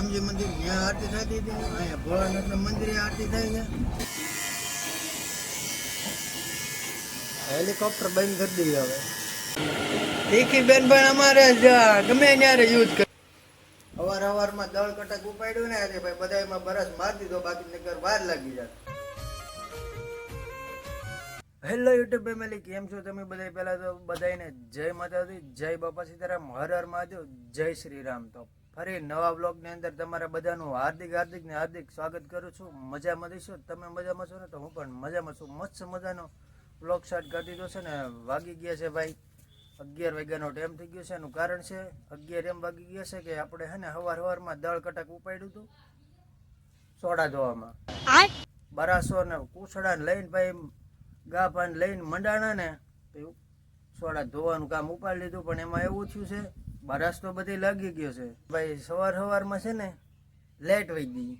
રામજી મંદિર જ્યાં આરતી થતી હતી, અહીંયા ભોળાનાથના મંદિરે આરતી થાય છે. હેલિકોપ્ટર બંધ કરી દઈએ હવે. તીખી બેન પણ અમારે ગમે ત્યારે યુઝ કરે અવાર અવારમાં દળ કટક ઉપાડ્યું ને આજે ભાઈ, બધાયમાં બરસ માર દીધો, બાકી નગર વાર લાગી જાય હેલો યુટ્યુબ ફેમિલી, કેમ છો તમે બધા પહેલા તો બધાને જય માતાજી, જય બાપા સીતારામ, હર હર મહાદેવ, જય શ્રી રામ. તો ફરી નવા બ્લોગની અંદર તમારા બધાનું હાર્દિક હાર્દિક ને હાર્દિક સ્વાગત કરું છું. મજામાં દઈશું તમે મજામાં છો ને? તો હું પણ મજામાં છું. મસ્ત મજાનો બ્લોગ સ્ટાર્ટ કરી દીધો છે ને. વાગી ગયા છે ભાઈ અગિયાર વાગ્યાનો ટાઈમ થઈ ગયો છે. એનું કારણ છે અગિયાર એમ વાગી ગયા છે કે આપણે હે ને હવાર હવારમાં દળ કટક ઉપાડ્યું હતું. સોડા ધોવામાં. બરાસો ને કૂસડા ને લઈને ભાઈ ગા પાન લઈને મંડાણા ને સોડા ધોવાનું કામ ઉપાડી લીધું. પણ એમાં એવું થયું છે બરાસ તો બધી લાગી ગયો છે. ભાઈ સવાર સવારમાં છે ને લેટ વહી ગઈ.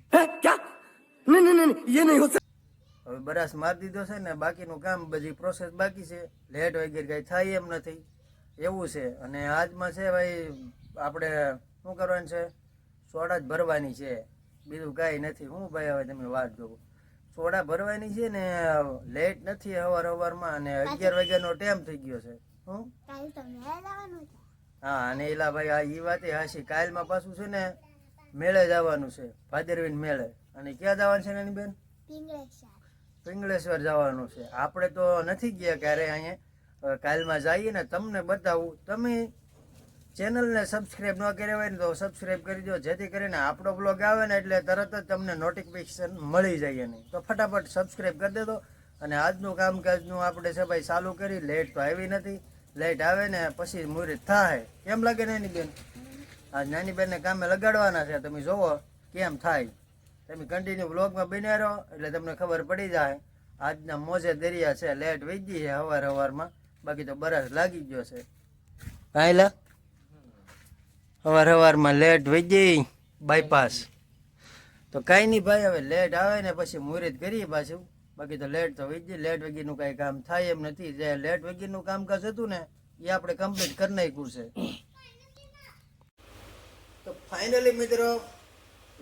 હવે બરાસ મારી દીધો છે ને બાકીનું કામ બધી પ્રોસેસ બાકી છે. લેટ વગેરે કઈ થાય એમ નથી. એવું છે. અને આજમાં છે ભાઈ આપણે શું કરવાનું છે? સોડા જ ભરવાની છે. બીજું કાંઈ નથી. હું ભાઈ હવે તમે વાત જોવો સોડા ભરવાની છે ને લેટ નથી હવાર હવારમાં અને અગિયાર વાગ્યાનો ટાઈમ થઈ ગયો છે. હું? હા અને એલા ભાઈ આ વાત વાતે હાશી કાલમાં પાછું છે ને મેળે જવાનું છે. ભાદરવીન મેળે. અને ક્યાં જવાનું છે નાની બેન પિંગળેશ્વર જવાનું છે. આપણે તો નથી ગયા ક્યારે અહીંયા. કાલમાં જઈએ ને તમને બતાવું. તમે ચેનલને સબસ્ક્રાઈબ ન કર્યા હોય ને તો સબસ્ક્રાઈબ કરી દો. જેથી કરીને આપણો બ્લોગ આવે ને એટલે તરત જ તમને નોટિફિકેશન મળી જાય નહીં તો ફટાફટ સબસ્ક્રાઈબ કરી દેજો. અને આજનું કામકાજનું આપણે છે ભાઈ ચાલુ કરી. લેટ તો આવી નથી. લેટ આવે ને પછી મુહૂર્ત થાય. કેમ લાગે નાની બેન? આજ નાની બેનને કામે લગાડવાના છે, તમે જોવો કેમ થાય. તમે કન્ટિન્યુ બ્લોગમાં બન્યા રહો, એટલે તમને ખબર પડી જાય. આજના મોજે દરિયા છે લેટ વહી ગઈ છે હવાર હવારમાં. બાકી તો બરસ લાગી ગયો છે. કાંઈલા હવાર હવારમાં લેટ વહી ગઈ બાયપાસ તો કાંઈ નહીં ભાઈ, હવે લેટ આવે ને પછી મુહૂર્ત કરીએ પાછું. બાકી તો લેટ તો વહી ગઈ. લેટ વગીનું કાંઈ કામ થાય એમ નથી. જે લેટ વગીનું કામકાજ હતું ને, એ આપણે કમ્પ્લીટ કરી નાખ્યું છે. તો ફાઇનલી મિત્રો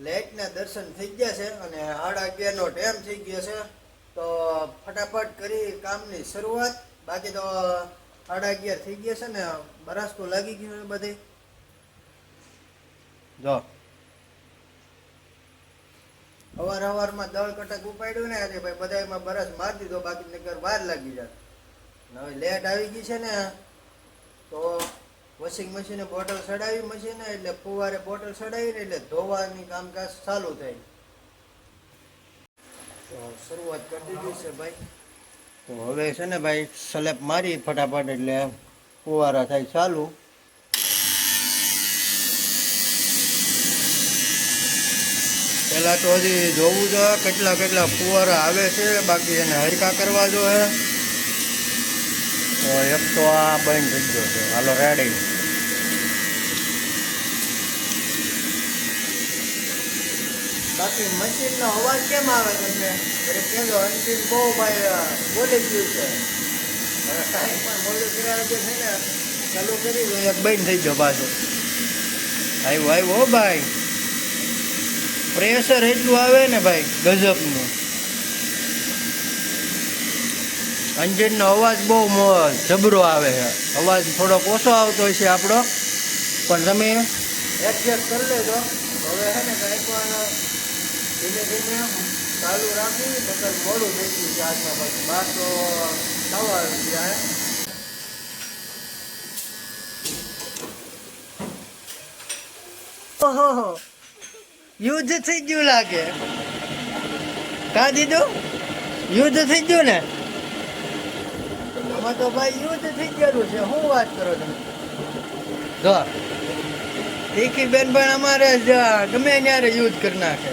લેટના દર્શન થઈ ગયા છે અને સાડા અગિયારનો ટાઈમ થઈ ગયો છે. તો ફટાફટ કરી કામની શરૂઆત. બાકી તો સાડા અગિયાર થઈ ગયા છે ને બરાસ તો લાગી ગયું છે બધે. જો. અવાર અવારમાં દળ કટક ઉપાડ્યું ને આજે ભાઈ બધામાં બરસ મારી દીધો, બાકી નગર વાર લાગી જાય. હવે લેટ આવી ગઈ છે ને, તો વોશિંગ મશીને બોટલ ચડાવી મશીને એટલે ફુવારે બોટલ ચડાવીને એટલે ધોવાની કામકાજ ચાલુ થાય તો શરૂઆત કરી દીધી છે ભાઈ. તો હવે છે ને ભાઈ સ્લેપ મારી ફટાફટ એટલે ફુવારા થાય ચાલુ. પેલા તો હજી જોવું જોઈએ કેટલા કેટલા ફુવારા આવે છે, બાકી એને હરકા કરવા જોઈએ. તો એક તો આ બંધ થઈ ગયો છે, હાલો રેડી. બાકી મશીનનો અવાજ કેમ આવે તમને કેજો અંતિમ બહુ ભાઈ બોલી ગયું છે. પણ મોડું છે ને, ચાલુ કરી દો, એક બંધ થઈ ગયો પાછો. આવ્યો આવ્યો ભાઈ. પ્રેશર એટલું આવે ને ભાઈ, ગજબનું. અંજનનો અવાજ બહુ જબરો આવે છે. અવાજ થોડોક ઓછો આવતો હોય છે આપણો. પણ તમે એડજસ્ટ કરી લેજો. હવે છે ને કાંઈ પણ ધીમે ધીમે ચાલુ રાખી, નકર મોડું થઈ ગયું છે આજના પછી. બાર તો સવાર જાય ઓહો યુદ્ધ થઈ ગયું લાગે. કા દીધું? યુદ્ધ થઈ ગયું ને? આમાં તો ભાઈ યુદ્ધ થઈ ગયેલું છે શું વાત કરો તમે જો તીખી બેન પણ અમારે ગમે ત્યારે યુદ્ધ કરી નાખે.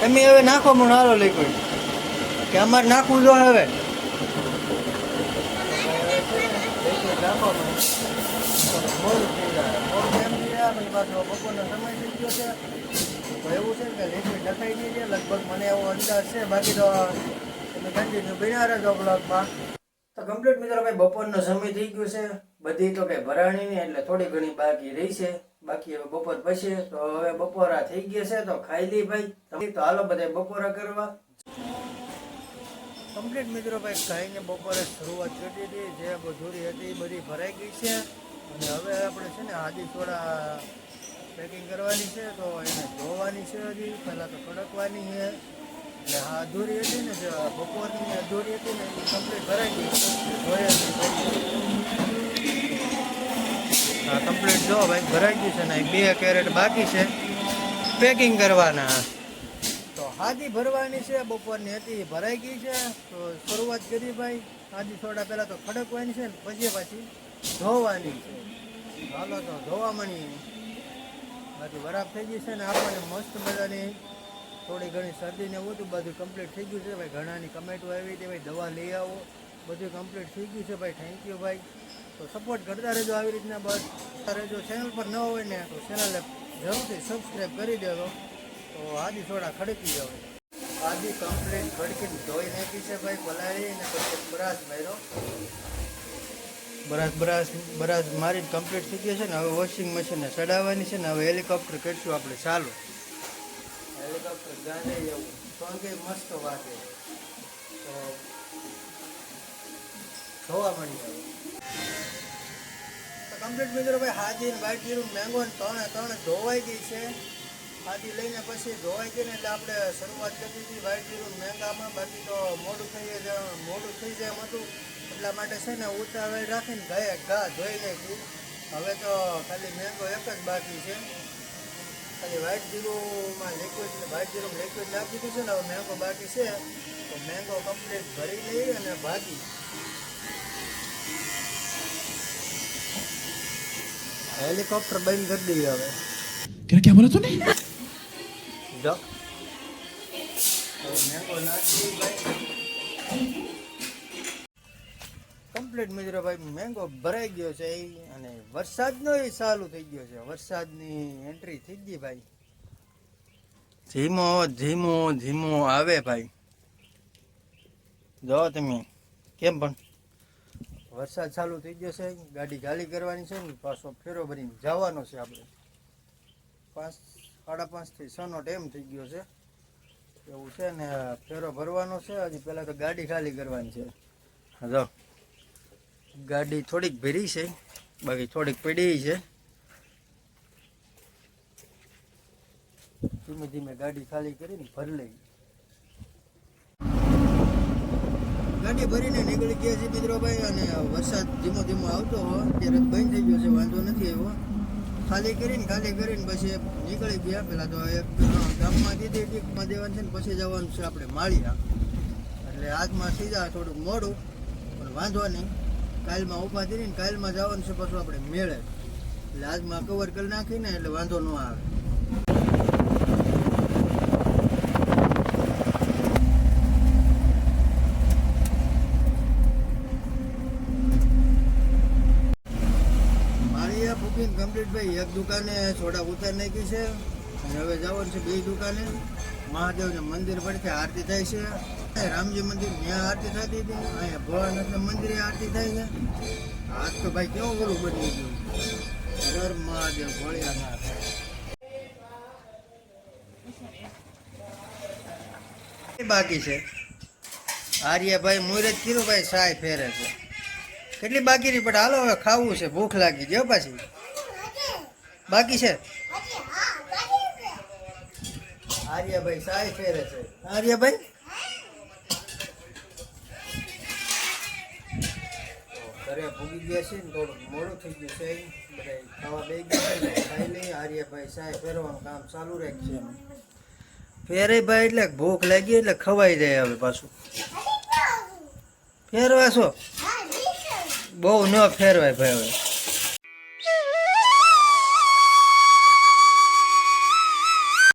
તમે હવે નાખો હાલો લઈ કોઈ કે અમારે નાખવું જો હવે. બપોરનો સમય થઈ ગયો છે. તો કમ્પ્લીટ મિત્રો ભાઈ, બપોરનો સમય થઈ ગયો છે. બધી તો કઈ ભરાણી નહીં, એટલે થોડી ઘણી બાકી રહી છે. બાકી હવે બપોર પછી, તો હવે બપોરા થઈ ગયા છે, તો ખાઈ લી ભાઈ. તો હાલો બધા બપોરા કરવા. કમ્પ્લીટ મિત્રો ભાઈ, ખાઈને બપોરે શરૂઆત કરી હતી જે મજૂરી હતી બધી ભરાઈ ગઈ છે. અને હવે આપણે છે ને આદિ સોડા પેકિંગ કરવાની છે, તો એને ધોવાની છે હજી. પહેલાં તો કડકવાની છે. એટલે આ અધૂરી હતી ને, જે બપોરની અધૂરી હતી ને, એ કમ્પ્લીટ ભરાઈ ગઈ. ધોયા હા કમ્પ્લીટ જો, ભાઈ, ભરાઈ ગઈ છે ને બે કેરેટ બાકી છે. પેકિંગ કરવાના. તો હાદી ભરવાની છે, બપોરની હતી ભરાઈ ગઈ છે. તો શરૂઆત કરી ભાઈ. હાદી સોડા પહેલાં તો ખડકવાની છે ને, પછી પાછી ધોવાની છે. હાલો, તો ધોવા મળી બાકી વરાપ થઈ ગઈ છે ને આપણને મસ્ત મજાની થોડી ઘણી શરદી ને એવું બધું કમ્પ્લીટ થઈ ગયું છે. ભાઈ ઘણાની કમેન્ટો આવી હતી, ભાઈ દવા લઈ આવો. બધું કમ્પ્લીટ થઈ ગયું છે ભાઈ. થેન્ક યુ ભાઈ. તો સપોર્ટ કરતા રહેજો આવી રીતના બસ. રહેજો. ચેનલ પર ન હોય ને, તો ચેનલને જરૂરથી સબસ્ક્રાઈબ કરી દેજો. તો આદિ થોડા ખડકી જાવ આદિ કમ્પ્લીટ ખડકીને ધોઈ નાખી છે ભાઈ પલાળી ને પછી બ્રાશ માર્યો. બ્રાશ બ્રાશ બ્રાશ મારી કમ્પ્લીટ થઈ ગયો છે ને, હવે વોશિંગ મશીનને ચડાવવાની છે ને, હવે હેલિકોપ્ટર કરીશું આપણે. ચાલુ. હેલિકોપ્ટર જાણે એવું. સોંગે મસ્ત વાગે. તો જોવા મળી તો કમ્પ્લીટ મિત્રો ભાઈ હાજી ને બાઈટ મેંગો ત્રણે ત્રણે ધોવાઈ ગઈ છે. હાજી લઈને પછી ધોવાઈ ગઈ ને એટલે આપણે શરૂઆત કરી દીધી બાઈટ જીરું મેંગામાં બાકી તો મોડું થઈ જાય મોડું થઈ જાય એમ હતું એટલા માટે છે ને ઉતાવળ રાખીને ગાય ઘા ધોઈ નાખી હવે તો ખાલી મેંગો એક જ બાકી છે ખાલી વ્હાઈટ જીરુંમાં લિક્વિડ વ્હાઈટ જીરું લિક્વિડ નાખી દીધું છે ને હવે મેંગો બાકી છે તો મેંગો કમ્પ્લીટ ભરી લઈ અને ભાગી હેલિકોપ્ટર બંધ કરી દઈએ હવે क्या क्या बोला तूने જો. કમ્પ્લીટ મિત્રો ભાઈ, મેંગો ભરાઈ ગયો છે અને વરસાદનો એ ચાલુ થઈ ગયો છે. વરસાદની એન્ટ્રી થઈ ગઈ ભાઈ. ધીમો ધીમો ધીમો આવે ભાઈ. જો તમે, કેમ પણ? વરસાદ ચાલુ થઈ ગયો છે, ગાડી ગાલી કરવાની છે ને, પાછો ફેરો ભરીને જવાનો છે આપણે. પાંચ સાડા પાંચથી છનો ટાઈમ થઈ ગયો છે. એવું છે ને, ફેરો ભરવાનો છે, હજી પહેલાં તો ગાડી ખાલી કરવાની છે. જો. ગાડી થોડીક ભરી છે, બાકી થોડીક પડી છે. ધીમે ધીમે ગાડી ખાલી કરીને ભરી લઈ ગાડી ભરીને નીકળી ગયા છે મિત્રો ભાઈ, અને વરસાદ ધીમો ધીમો આવતો હોય ત્યારે બંધ થઈ ગયો છે, વાંધો નથી આવ્યો. ખાલી કરીને ખાલી કરીને પછી નીકળી ગયા. પેલા તો એક ગામમાં દીધી ટીકમાં દેવાનું છે ને પછી જવાનું છે આપણે માળિયા. એટલે આજમાં સીધા થોડુંક મોડું પણ વાંધો નહીં. કાલમાં ઊભા થઈને, કાલમાં જવાનું છે, પાછું આપણે મેળે. એટલે આજમાં કવર કરી નાખીને, એટલે વાંધો ન આવે મારી આ બુકિંગ કમ્પ્લીટ ભાઈ એક દુકાને સોડા ઉતાર નાખી છે. અને હવે જવાનું છે બે દુકાને. મહાદેવના મંદિર પરથી આરતી થાય છે. રામજી મંદિર ત્યાં આરતી થતી હતી. અહીંયા ભોળાનાથના મંદિરે આરતી થાય છે. આજ તો ભાઈ કેવું બોલું બની ગયું. હર મહાદેવ ભોળિયાનાથ બાકી છે. આર્યભાઈ મુહૂર્ત કીધું, ભાઈ સાય ફેરે છે. કેટલી બાકી રહી, પણ હાલો હવે ખાવું છે. ભૂખ લાગી ગયો પાછી. બાકી છે? આર્યભાઈ સાય ફેરે છે. આર્યભાઈ? ઘરે ભૂગી ગયા છે ને થોડું મોડું થઈ ગયું છે બધા ખાવા બે ગયા છે ખાઈ નહીં આર્યભાઈ સાય ફેરવાનું કામ ચાલુ રાખશે ફેરે ભાઈ એટલે ભૂખ લાગી એટલે ખવાઈ જાય હવે પાછું. ફેરવા છો બહુ ન ફેરવાય ભાઈ હવે.